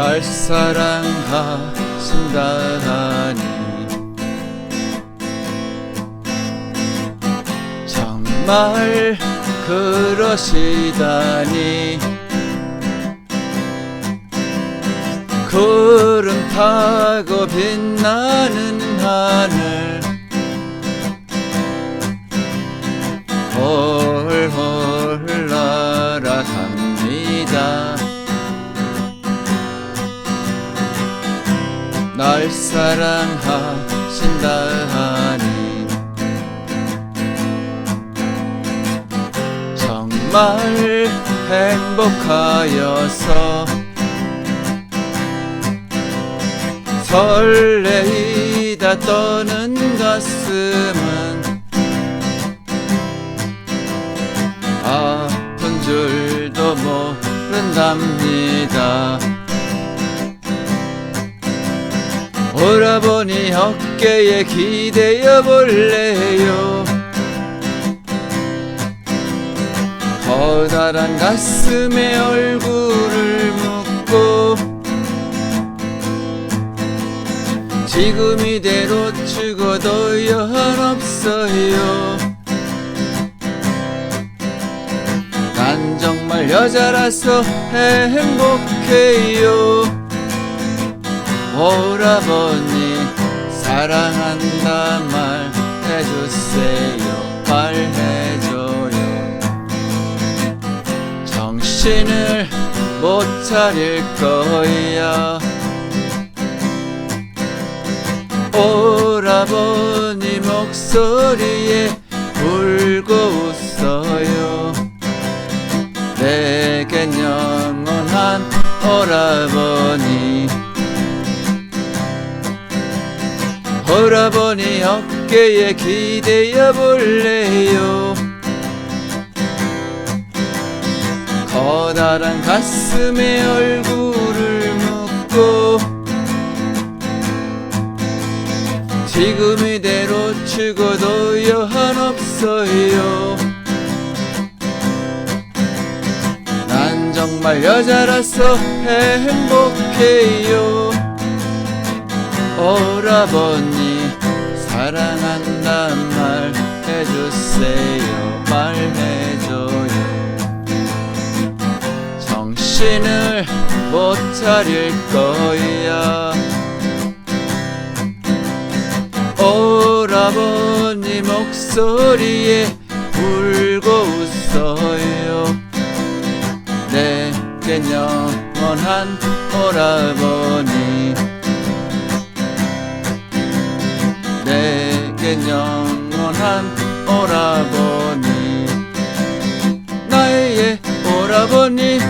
날 사랑하신다 하니. 정말 그러시다니. 구름 타고 빛나는 하늘 날 사랑하신다 하니. 정말 행복하여서 설레이다 떠는 가슴은 아픈 줄도 모른답니다 오라버니 어깨에 기대어 볼래요? 커다란 가슴에 얼굴을 묻고 지금 이대로 죽어도 여한없어요. 난 정말 여자라서 행복해요 오라버니 사랑한다 말 해주세요. 말해줘요. 정신을 못 차릴 거야. 오라버니 목소리에 울고 웃어요. 내겐 영원한 오라버니 오라버니 어깨에 기대어 볼래요? 커다란 가슴에 얼굴을 묻고 지금 이대로 죽어도 여한 없어요. 난 정말 여자라서 행복해요 오라버니 사랑한단 말 해주세요. 말해줘요. 정신을 못 차릴 거야. 오라버니 목소리에 울고 웃어요. 내겐 영원한 오라버니 내겐 영원한 오라버니. 나의 오라버니